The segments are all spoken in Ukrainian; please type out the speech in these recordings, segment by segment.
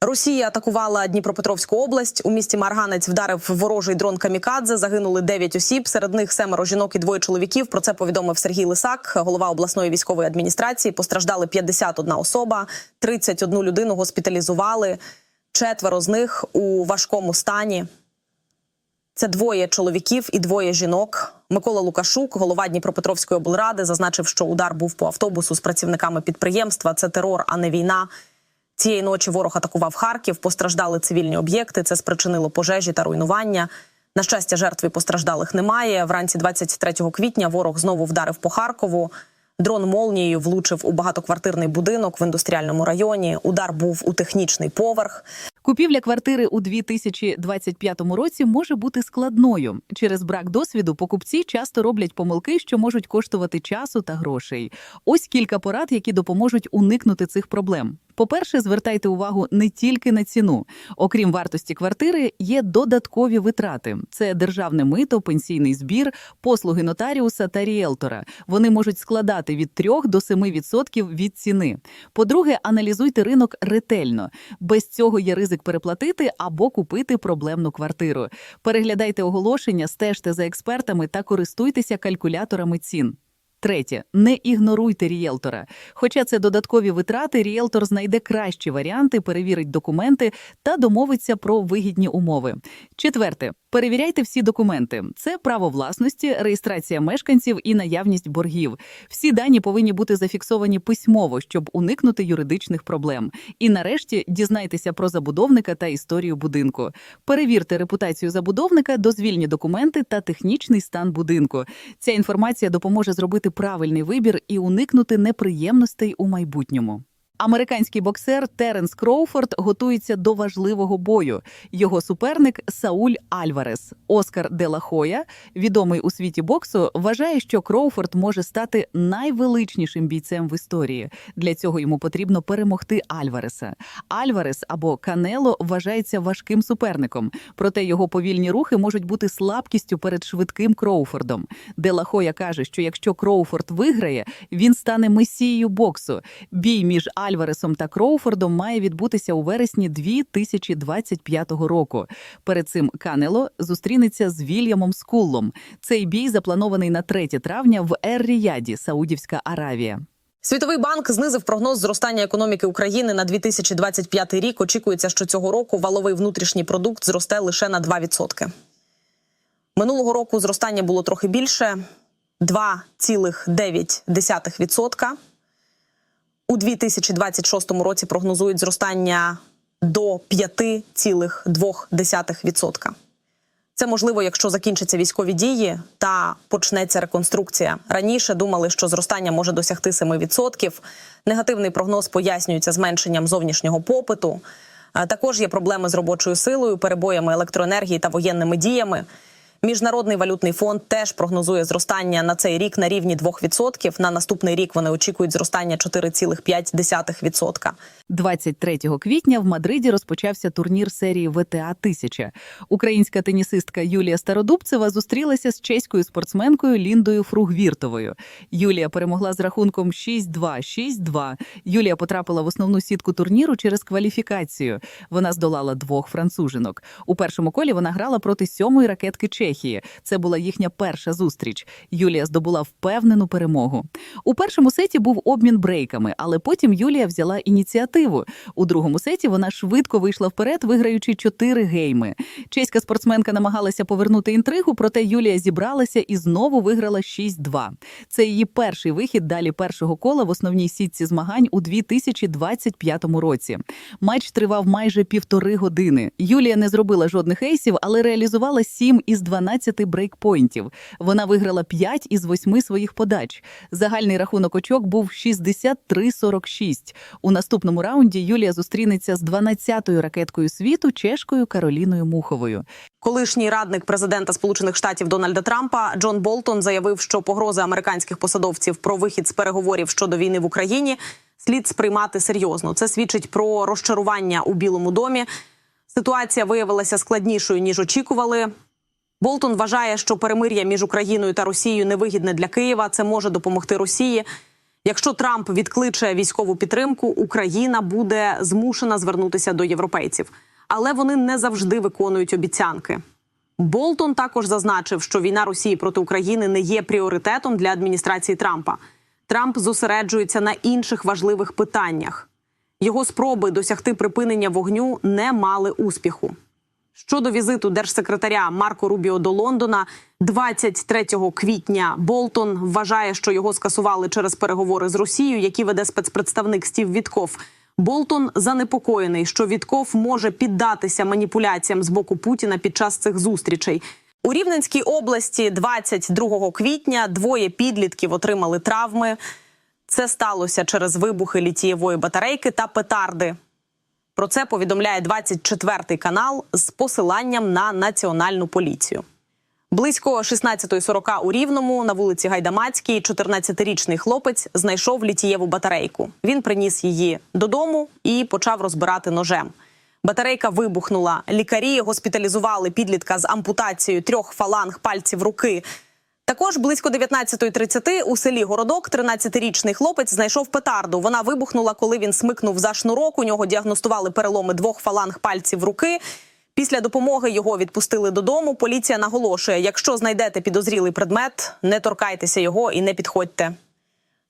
Росія атакувала Дніпропетровську область. У місті Марганець вдарив ворожий дрон Камікадзе. Загинули 9 осіб. Серед них семеро жінок і двоє чоловіків. Про це повідомив Сергій Лисак, голова обласної військової адміністрації. Постраждали 51 особа, 31 людину госпіталізували. Четверо з них у важкому стані. Це двоє чоловіків і двоє жінок. Микола Лукашук, голова Дніпропетровської облради, зазначив, що удар був по автобусу з працівниками підприємства. Це терор, а не війна. Цієї ночі ворог атакував Харків. Постраждали цивільні об'єкти. Це спричинило пожежі та руйнування. На щастя, жертв і постраждалих немає. Вранці 23 квітня ворог знову вдарив по Харкову. Дрон молнією влучив у багатоквартирний будинок в індустріальному районі. Удар був у технічний поверх. Купівля квартири у 2025 році може бути складною. Через брак досвіду покупці часто роблять помилки, що можуть коштувати часу та грошей. Ось кілька порад, які допоможуть уникнути цих проблем. По-перше, звертайте увагу не тільки на ціну. Окрім вартості квартири, є додаткові витрати: це державне мито, пенсійний збір, послуги нотаріуса та ріелтора. Вони можуть складати від 3 до 7% від ціни. По-друге, аналізуйте ринок ретельно. Без цього є ризик переплатити або купити проблемну квартиру. Переглядайте оголошення, стежте за експертами та користуйтеся калькуляторами цін. Третє, не ігноруйте рієлтора. Хоча це додаткові витрати, рієлтор знайде кращі варіанти, перевірить документи та домовиться про вигідні умови. Четверте, перевіряйте всі документи: це право власності, реєстрація мешканців і наявність боргів. Всі дані повинні бути зафіксовані письмово, щоб уникнути юридичних проблем. І нарешті дізнайтеся про забудовника та історію будинку. Перевірте репутацію забудовника, дозвільні документи та технічний стан будинку. Ця інформація допоможе зробити правильний вибір і уникнути неприємностей у майбутньому. Американський боксер Теренс Кроуфорд готується до важливого бою. Його суперник Сауль Альварес. Оскар де ла Хоя, відомий у світі боксу, вважає, що Кроуфорд може стати найвеличнішим бійцем в історії. Для цього йому потрібно перемогти Альвареса. Альварес або Канело вважається важким суперником, проте його повільні рухи можуть бути слабкістю перед швидким Кроуфордом. Де ла Хоя каже, що якщо Кроуфорд виграє, він стане месією боксу. Бій між Альваресом та Кроуфордом має відбутися у вересні 2025 року. Перед цим Канело зустрінеться з Вільямом Скуллом. Цей бій запланований на 3 травня в Ер-Ріяді, Саудівська Аравія. Світовий банк знизив прогноз зростання економіки України на 2025 рік. Очікується, що цього року валовий внутрішній продукт зросте лише на 2%. Минулого року зростання було трохи більше 2,9%. У 2026 році прогнозують зростання до 5,2%. Це можливо, якщо закінчаться військові дії та почнеться реконструкція. Раніше думали, що зростання може досягти 7%. Негативний прогноз пояснюється зменшенням зовнішнього попиту. Також є проблеми з робочою силою, перебоями електроенергії та воєнними діями. Міжнародний валютний фонд теж прогнозує зростання на цей рік на рівні 2%. На наступний рік вони очікують зростання 4,5%. 23 квітня в Мадриді розпочався турнір серії ВТА 1000 Українська тенісистка Юлія Стародубцева зустрілася з чеською спортсменкою Ліндою Фругвіртовою. Юлія перемогла з рахунком 6-2, 6-2. Юлія потрапила в основну сітку турніру через кваліфікацію. Вона здолала двох францужинок. У першому колі вона грала проти сьомої ракетки Чехії. Це була їхня перша зустріч. Юлія здобула впевнену перемогу. У першому сеті був обмін брейками, але потім Юлія взяла ініціативу. У другому сеті вона швидко вийшла вперед, виграючи чотири гейми. Чеська спортсменка намагалася повернути інтригу, проте Юлія зібралася і знову виграла 6-2. Це її перший вихід далі першого кола в основній сітці змагань у 2025 році. Матч тривав майже півтори години. Юлія не зробила жодних ейсів, але реалізувала 7 із 12 брейкпойнтів. Вона виграла 5 із 8 своїх подач. Загальний рахунок очок був 63-46. У наступному раунді Юлія зустрінеться з 12-ю ракеткою світу чешкою Кароліною Муховою. Колишній радник президента Сполучених Штатів Дональда Трампа Джон Болтон заявив, що погрози американських посадовців про вихід з переговорів щодо війни в Україні слід сприймати серйозно. Це свідчить про розчарування у Білому домі. Ситуація виявилася складнішою ніж очікували. Болтон вважає, що перемир'я між Україною та Росією невигідне для Києва. Це може допомогти Росії. Якщо Трамп відкличе військову підтримку, Україна буде змушена звернутися до європейців, але вони не завжди виконують обіцянки. Болтон також зазначив, що війна Росії проти України не є пріоритетом для адміністрації Трампа. Трамп зосереджується на інших важливих питаннях. Його спроби досягти припинення вогню не мали успіху. Щодо візиту держсекретаря Марко Рубіо до Лондона 23 квітня Болтон вважає, що його скасували через переговори з Росією, які веде спецпредставник Стів Вітков. Болтон занепокоєний, що Вітков може піддатися маніпуляціям з боку Путіна під час цих зустрічей. У Рівненській області 22 квітня двоє підлітків отримали травми. Це сталося через вибухи літієвої батарейки та петарди. Про це повідомляє 24 канал з посиланням на національну поліцію. Близько 16.40 у Рівному на вулиці Гайдамацькій 14-річний хлопець знайшов літієву батарейку. Він приніс її додому і почав розбирати ножем. Батарейка вибухнула. Лікарі госпіталізували підлітка з ампутацією трьох фаланг пальців руки. Також близько 19.30 у селі Городок 13-річний хлопець знайшов петарду. Вона вибухнула, коли він смикнув за шнурок. У нього діагностували переломи двох фаланг пальців руки. Після допомоги його відпустили додому. Поліція наголошує: якщо знайдете підозрілий предмет, не торкайтеся його і не підходьте.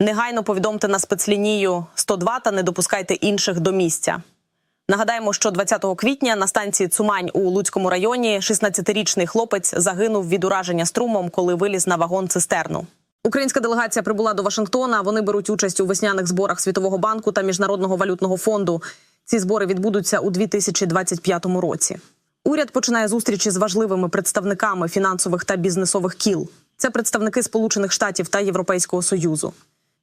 Негайно повідомте на спецлінію 102 та не допускайте інших до місця. Нагадаємо, що 20 квітня на станції Цумань у Луцькому районі 16-річний хлопець загинув від ураження струмом, коли виліз на вагон цистерну. Українська делегація прибула до Вашингтона. Вони беруть участь у весняних зборах Світового банку та Міжнародного валютного фонду. Ці збори відбудуться у 2025 році. Уряд починає зустрічі з важливими представниками фінансових та бізнесових кіл. Це представники Сполучених Штатів та Європейського Союзу.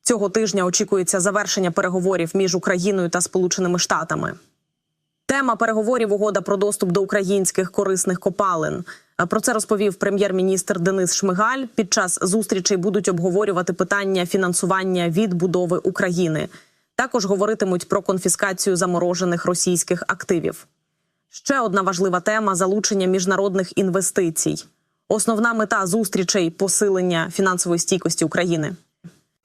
Цього тижня очікується завершення переговорів між Україною та Сполученими Штатами. Тема переговорів угода про доступ до українських корисних копалин. Про це розповів прем'єр-міністр Денис Шмигаль. Під час зустрічей будуть обговорювати питання фінансування відбудови України. Також говоритимуть про конфіскацію заморожених російських активів. Ще одна важлива тема залучення міжнародних інвестицій. Основна мета зустрічей посилення фінансової стійкості України.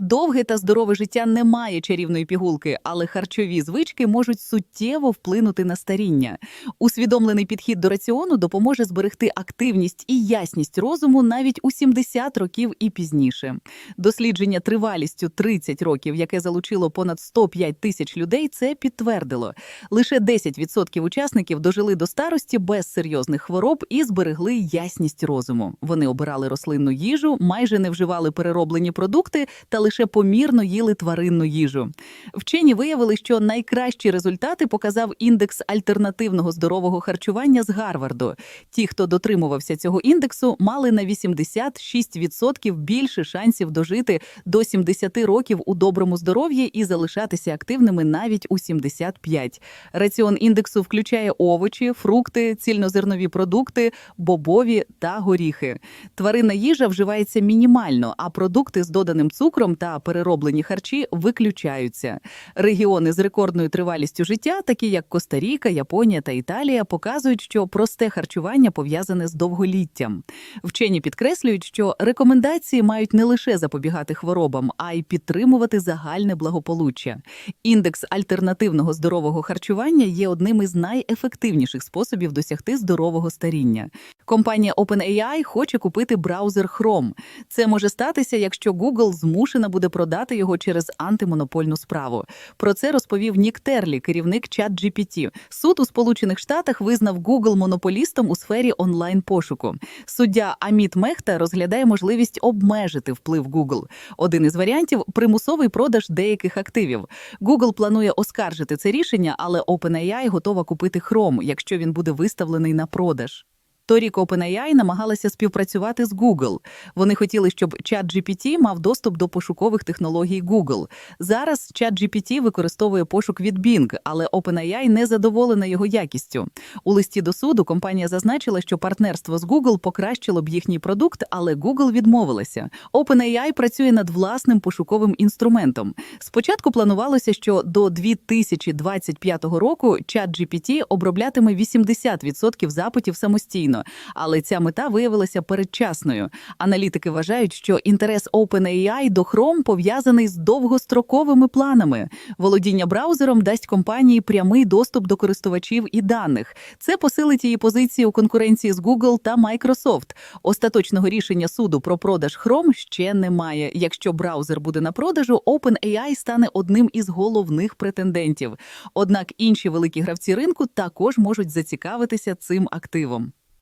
Довге та здорове життя не має чарівної пігулки, але харчові звички можуть суттєво вплинути на старіння. Усвідомлений підхід до раціону допоможе зберегти активність і ясність розуму навіть у 70 років і пізніше. Дослідження тривалістю 30 років, яке залучило понад 105 тисяч людей, це підтвердило. Лише 10% учасників дожили до старості без серйозних хвороб і зберегли ясність розуму. Вони обирали рослинну їжу, майже не вживали перероблені продукти та лише помірно їли тваринну їжу. Вчені виявили, що найкращі результати показав індекс альтернативного здорового харчування з Гарварду. Ті, хто дотримувався цього індексу, мали на 86% більше шансів дожити до 70 років у доброму здоров'ї і залишатися активними навіть у 75. Раціон індексу включає овочі, фрукти, цільнозернові продукти, бобові та горіхи. Тваринна їжа вживається мінімально, а продукти з доданим цукром та перероблені харчі виключаються. Регіони з рекордною тривалістю життя, такі як Коста-Ріка, Японія та Італія, показують, що просте харчування пов'язане з довголіттям. Вчені підкреслюють, що рекомендації мають не лише запобігати хворобам, а й підтримувати загальне благополуччя. Індекс альтернативного здорового харчування є одним із найефективніших способів досягти здорового старіння. Компанія OpenAI хоче купити браузер Chrome. Це може статися, якщо Google змушена буде продати його через антимонопольну справу. Про це розповів Нік Терлі, керівник ChatGPT. Суд у Сполучених Штатах визнав Google монополістом у сфері онлайн-пошуку. Суддя Аміт Мехта розглядає можливість обмежити вплив Google. Один із варіантів примусовий продаж деяких активів. Google планує оскаржити це рішення, але OpenAI готова купити Chrome, якщо він буде виставлений на продаж. Торік OpenAI намагалася співпрацювати з Google. Вони хотіли, щоб ChatGPT мав доступ до пошукових технологій Google. Зараз ChatGPT використовує пошук від Bing, але OpenAI не задоволена його якістю. У листі до суду компанія зазначила, що партнерство з Google покращило б їхній продукт, але Google відмовилася. OpenAI працює над власним пошуковим інструментом. Спочатку планувалося, що до 2025 року ChatGPT оброблятиме 80% запитів самостійно. Реально. Але ця мета виявилася передчасною. Аналітики вважають, що інтерес OpenAI до Chrome пов'язаний з довгостроковими планами. Володіння браузером дасть компанії прямий доступ до користувачів і даних. Це посилить її позиції у конкуренції з Google та Microsoft. Остаточного рішення суду про продаж Chrome ще немає. Якщо браузер буде на продажу, OpenAI стане одним із головних претендентів. Однак інші великі гравці ринку також можуть зацікавитися цим активом.